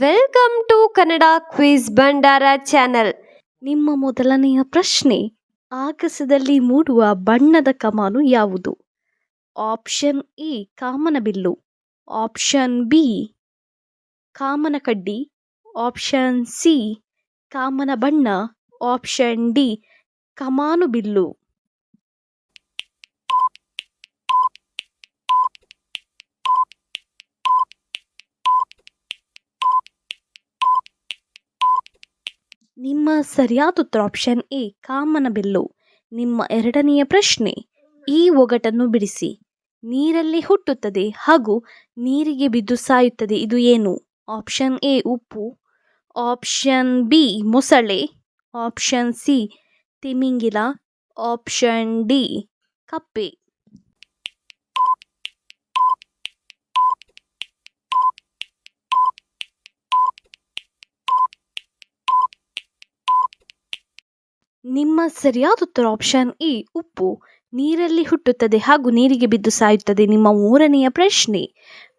Welcome to Kannada quiz ಭಂಡಾರ channel ನಿಮ್ಮ ಮೊದಲನೆಯ ಪ್ರಶ್ನೆ, ಆಗಸದಲ್ಲಿ ಮೂಡುವ ಬಣ್ಣದ ಕಮಾನು ಯಾವುದು? ಆಪ್ಷನ್ ಎ ಕಾಮನಬಿಲ್ಲು. ಆಪ್ಷನ್ ಬಿ ಕಾಮನಕಡ್ಡಿ. ಆಪ್ಷನ್ ಸಿ ಕಾಮನ ಬಣ್ಣ ಆಪ್ಷನ್ ಡಿ ಕಮಾನು ಬಿಲ್ಲು ನಿಮ್ಮ ಸರಿಯಾದ ಉತ್ತರ ಆಪ್ಷನ್ ಎ ಕಾಮನಬಿಲ್ಲು ನಿಮ್ಮ ಎರಡನೆಯ ಪ್ರಶ್ನೆ, ಈ ಒಗಟನ್ನು ಬಿಡಿಸಿ. ನೀರಲ್ಲಿ ಹುಟ್ಟುತ್ತದೆ ಹಾಗೂ ನೀರಿಗೆ ಬಿದ್ದು ಸಾಯುತ್ತದೆ, ಇದು ಏನು? ಆಪ್ಷನ್ ಎ ಉಪ್ಪು. ಆಪ್ಷನ್ ಬಿ ಮೊಸಳೆ. ಆಪ್ಷನ್ ಸಿ ತಿಮಿಂಗಿಲ. ಆಪ್ಷನ್ ಡಿ ಕಪ್ಪೆ. ನಿಮ್ಮ ಸರಿಯಾದ ಉತ್ತರ ಆಪ್ಷನ್ ಇ ಉಪ್ಪು. ನೀರಲ್ಲಿ ಹುಟ್ಟುತ್ತದೆ ಹಾಗೂ ನೀರಿಗೆ ಬಿದ್ದು ಸಾಯುತ್ತದೆ ನಿಮ್ಮ ಮೂರನೆಯ ಪ್ರಶ್ನೆ.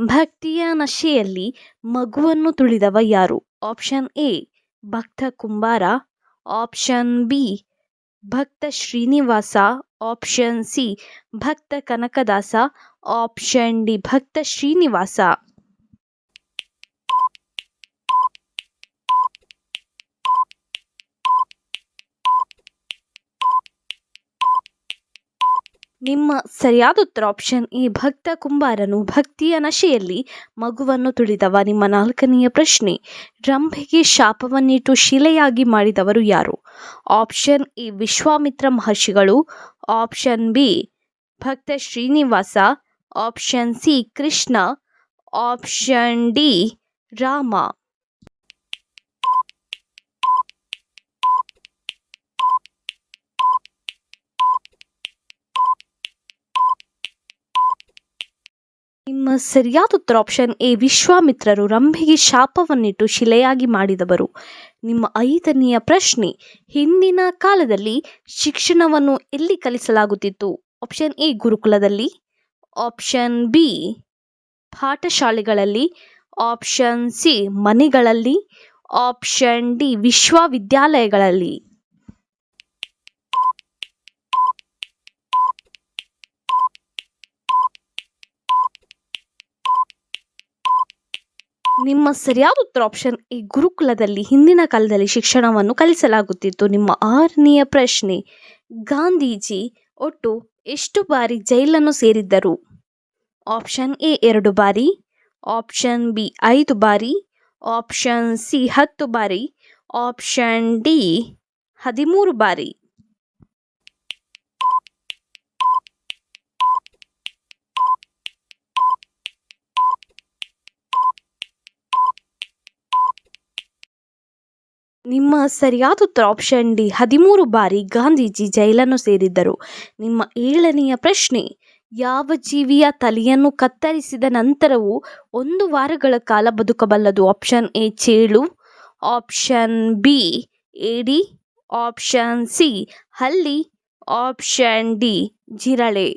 ಭಕ್ತಿಯ ನಶೆಯಲ್ಲಿ ಮಗುವನ್ನು ತುಳಿದವ ಯಾರು? ಆಪ್ಷನ್ ಎ, ಭಕ್ತ ಕುಂಬಾರ. ಆಪ್ಷನ್ ಬಿ, ಭಕ್ತ ಶ್ರೀನಿವಾಸ. ಆಪ್ಷನ್ ಸಿ, ಭಕ್ತ ಕನಕದಾಸ. ಆಪ್ಷನ್ ಡಿ, ಭಕ್ತ ಶ್ರೀನಿವಾಸ. ನಿಮ್ಮ ಸರಿಯಾದ ಉತ್ತರ ಆಪ್ಷನ್ ಎ ಭಕ್ತ ಕುಂಬಾರನು ಭಕ್ತಿಯ ನಶೆಯಲ್ಲಿ ಮಗುವನ್ನು ತುಳಿದವ. ನಿಮ್ಮ ನಾಲ್ಕನೆಯ ಪ್ರಶ್ನೆ, ರಂಭೆಗೆ ಶಾಪವನ್ನಿಟ್ಟು ಶಿಲೆಯಾಗಿ ಮಾಡಿದವರು ಯಾರು? ಆಪ್ಷನ್ ಎ, ವಿಶ್ವಾಮಿತ್ರ ಮಹರ್ಷಿಗಳು. ಆಪ್ಷನ್ ಬಿ, ಭಕ್ತ Srinivasa. Option C, Krishna. Option D, Rama. ನಿಮ್ಮ ಸರಿಯಾದ ಉತ್ತರ ಆಪ್ಷನ್ ಎ ವಿಶ್ವಾಮಿತ್ರರು ರಂಭೆಗೆ ಶಾಪವನ್ನಿಟ್ಟು ಶಿಲೆಯಾಗಿ ಮಾಡಿದವರು. ನಿಮ್ಮ ಐದನೆಯ ಪ್ರಶ್ನೆ, ಹಿಂದಿನ ಕಾಲದಲ್ಲಿ ಶಿಕ್ಷಣವನ್ನು ಎಲ್ಲಿ ಕಲಿಸಲಾಗುತ್ತಿತ್ತು? ಆಪ್ಷನ್ ಎ, ಗುರುಕುಲದಲ್ಲಿ. ಆಪ್ಷನ್ ಬಿ, ಪಾಠಶಾಲೆಗಳಲ್ಲಿ. ಆಪ್ಷನ್ ಸಿ, ಮನೆಗಳಲ್ಲಿ. ಆಪ್ಷನ್ ಡಿ, ವಿಶ್ವವಿದ್ಯಾಲಯಗಳಲ್ಲಿ. ನಿಮ್ಮ ಸರಿಯಾದ ಉತ್ತರ ಆಪ್ಷನ್ ಈ ಗುರುಕುಲದಲ್ಲಿ ಹಿಂದಿನ ಕಾಲದಲ್ಲಿ ಶಿಕ್ಷಣವನ್ನು ಕಲಿಸಲಾಗುತ್ತಿತ್ತು. ನಿಮ್ಮ ಆರನೆಯ ಪ್ರಶ್ನೆ, ಗಾಂಧೀಜಿ ಒಟ್ಟು ಎಷ್ಟು ಬಾರಿ ಜೈಲನ್ನು ಸೇರಿದ್ದರು? ಆಪ್ಷನ್ ಎ ಎರಡು ಬಾರಿ ಆಪ್ಷನ್ ಬಿ ಐದು ಬಾರಿ ಆಪ್ಷನ್ ಸಿ ಹತ್ತು ಬಾರಿ ಆಪ್ಷನ್ ಡಿ ಹದಿಮೂರು ಬಾರಿ. ನಿಮ್ಮ ಸರಿಯಾದ ಉತ್ತರ ಆಪ್ಷನ್ ಡಿ ಹದಿಮೂರು ಬಾರಿ ಗಾಂಧೀಜಿ ಜೈಲನ್ನು ಸೇರಿದ್ದರು. ನಿಮ್ಮ ಏಳನೆಯ ಪ್ರಶ್ನೆ, ಯಾವ ಜೀವಿಯ ತಲೆಯನ್ನು ಕತ್ತರಿಸಿದ ನಂತರವೂ ಒಂದು ವಾರಗಳ ಕಾಲ ಬದುಕಬಲ್ಲದು? ಆಪ್ಷನ್ ಎ, ಚೇಳು. ಆಪ್ಷನ್ ಬಿ ಏಡಿ ಆಪ್ಷನ್ ಸಿ, ಹಲ್ಲಿ. ಆಪ್ಷನ್ ಡಿ, ಜಿರಳೆ.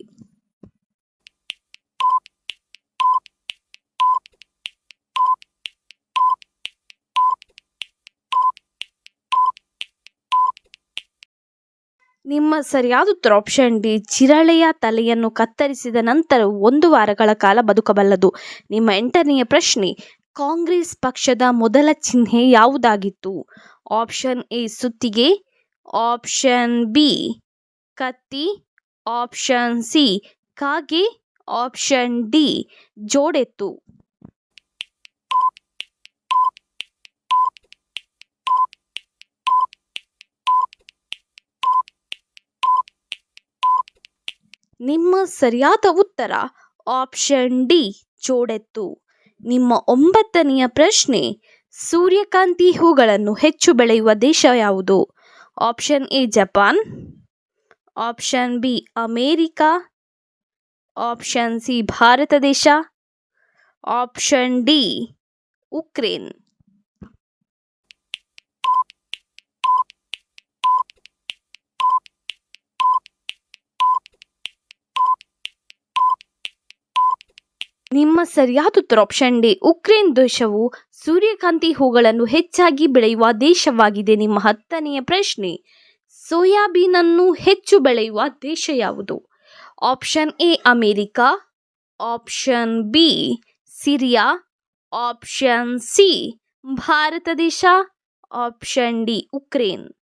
ನಿಮ್ಮ ಸರಿಯಾದ ಉತ್ತರ ಆಪ್ಷನ್ ಡಿ ಚಿರಳೆಯ ತಲೆಯನ್ನು ಕತ್ತರಿಸಿದ ನಂತರ ಒಂದು ವಾರಗಳ ಕಾಲ ಬದುಕಬಲ್ಲದು. ನಿಮ್ಮ ಎಂಟನೆಯ ಪ್ರಶ್ನೆ, ಕಾಂಗ್ರೆಸ್ ಪಕ್ಷದ ಮೊದಲ ಚಿಹ್ನೆ ಯಾವುದಾಗಿತ್ತು? ಆಪ್ಷನ್ ಎ ಸುತ್ತಿಗೆ. ಆಪ್ಷನ್ ಬಿ ಕತ್ತಿ. ಆಪ್ಷನ್ ಸಿ ಕಾಗೆ. ಆಪ್ಷನ್ ಡಿ ಜೋಡೆತ್ತು. ನಿಮ್ಮ ಸರಿಯಾದ ಉತ್ತರ ಆಪ್ಷನ್ ಡಿ ಜೋಡೆತ್ತು ನಿಮ್ಮ ಒಂಬತ್ತನೆಯ ಪ್ರಶ್ನೆ, ಸೂರ್ಯಕಾಂತಿ ಹೂಗಳನ್ನು ಹೆಚ್ಚು ಬೆಳೆಯುವ ದೇಶ ಯಾವುದು? Option A, Japan. Option B, America. Option C, Bharat ದೇಶ. Option D, Ukraine. ನಿಮ್ಮ ಸರಿಯಾದ ಉತ್ತರ ಆಪ್ಷನ್ ಡಿ, ಉಕ್ರೇನ್ ದೇಶವು ಸೂರ್ಯಕಾಂತಿ ಹೂಗಳನ್ನು ಹೆಚ್ಚಾಗಿ ಬೆಳೆಯುವ ದೇಶವಾಗಿದೆ. ನಿಮ್ಮ ಹತ್ತನೆಯ ಪ್ರಶ್ನೆ ಸೋಯಾಬೀನ್ ಅನ್ನು ಹೆಚ್ಚು ಬೆಳೆಯುವ ದೇಶ ಯಾವುದು? Option A, America option B, Syria option C, Bharat ದೇಶ ಆಪ್ಷನ್ ಡಿ, ಉಕ್ರೇನ್.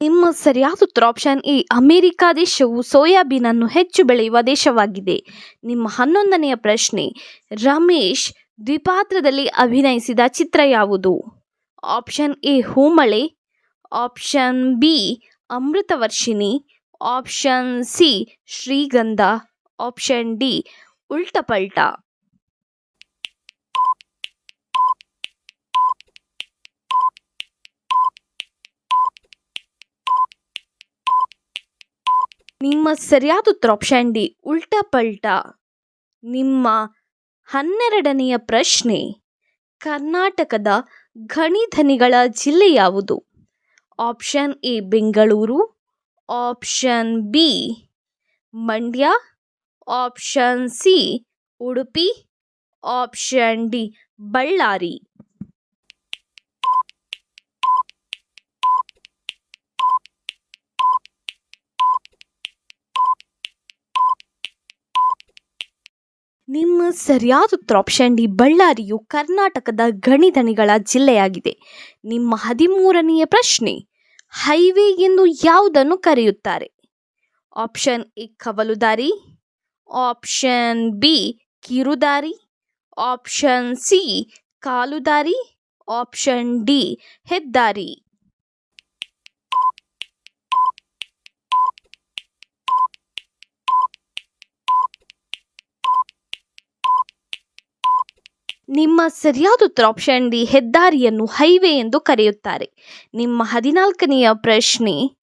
ನಿಮ್ಮ ಸರಿಯಾದ ಉತ್ತರ ಆಪ್ಷನ್ ಎ ಅಮೆರಿಕ ದೇಶವು ಸೋಯಾಬೀನ್ ಅನ್ನು ಹೆಚ್ಚು ಬೆಳೆಯುವ ದೇಶವಾಗಿದೆ. ನಿಮ್ಮ ಹನ್ನೊಂದನೆಯ ಪ್ರಶ್ನೆ, ರಮೇಶ್ ದ್ವಿಪಾತ್ರದಲ್ಲಿ ಅಭಿನಯಿಸಿದ ಚಿತ್ರ ಯಾವುದು? Option A, Hoomale option B, Amruthavarshini option C, Srigandha option D, Ultapalta. ನಿಮ್ಮ ಸರಿಯಾದ ಉತ್ತರ ಆಪ್ಷನ್ ಡಿ ಉಲ್ಟಾ ಪಲ್ಟಾ. ನಿಮ್ಮ ಹನ್ನೆರಡನೆಯ ಪ್ರಶ್ನೆ, ಕರ್ನಾಟಕದ ಗಣಿಧನಿಗಳ ಜಿಲ್ಲೆ ಯಾವುದು? Option A Bengaluru. Option B Mandya. Option C Udupi. Option D Ballari. ನಿಮ್ಮ ಸರಿಯಾದ ಉತ್ತರ ಆಪ್ಷನ್ ಡಿ ಬಳ್ಳಾರಿಯು ಕರ್ನಾಟಕದ ಗಣಿಧಣಿಗಳ ಜಿಲ್ಲೆಯಾಗಿದೆ. ನಿಮ್ಮ ಹದಿಮೂರನೆಯ ಪ್ರಶ್ನೆ, ಹೈವೇ ಎಂದು ಯಾವುದನ್ನು ಕರೆಯುತ್ತಾರೆ? ಆಪ್ಷನ್ ಎ, ಕವಲುದಾರಿ. ಆಪ್ಷನ್ ಬಿ, ಕಿರುದಾರಿ. ಆಪ್ಷನ್ ಸಿ, ಕಾಲುದಾರಿ. ಆಪ್ಷನ್ ಡಿ, ಹೆದ್ದಾರಿ. ನಿಮ್ಮ ಸರಿಯಾದ ಉತ್ತರ ಆಪ್ಷನ್ ಡಿ ಹೆದ್ದಾರಿಯನ್ನು ಹೈವೇ ಎಂದು ಕರೆಯುತ್ತಾರೆ. ನಿಮ್ಮ ಹದಿನಾಲ್ಕನೆಯ ಪ್ರಶ್ನೆ,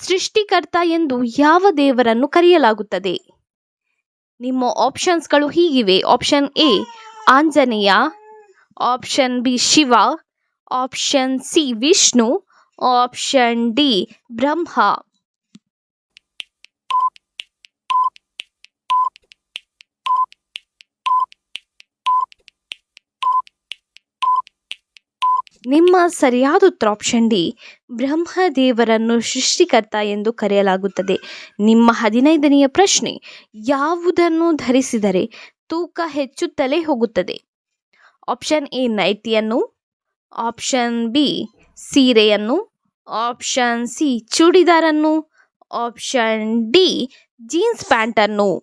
ಸೃಷ್ಟಿಕರ್ತ ಎಂದು ಯಾವ ದೇವರನ್ನು ಕರೆಯಲಾಗುತ್ತದೆ? ನಿಮ್ಮ ಆಪ್ಷನ್ಸ್ಗಳು ಹೀಗಿವೆ. Option A Anjaneya. Option B Shiva. Option C Vishnu. Option D Brahma. ನಿಮ್ಮ ಸರಿಯಾದ ಉತ್ತರ ಆಪ್ಷನ್ ಡಿ ಬ್ರಹ್ಮದೇವರನ್ನು ಸೃಷ್ಟಿಕರ್ತ ಎಂದು ಕರೆಯಲಾಗುತ್ತದೆ. ನಿಮ್ಮ ಹದಿನೈದನೆಯ ಪ್ರಶ್ನೆ, ಯಾವುದನ್ನು ಧರಿಸಿದರೆ ತೂಕ ಹೆಚ್ಚುತ್ತಲೇ ಹೋಗುತ್ತದೆ? ಆಪ್ಷನ್ ಎ ನೈಟಿಯನ್ನು ಆಪ್ಷನ್ ಬಿ ಸೀರೆಯನ್ನು. ಆಪ್ಷನ್ ಸಿ ಚೂಡಿದಾರನ್ನು. Option D jeans ಪ್ಯಾಂಟನ್ನು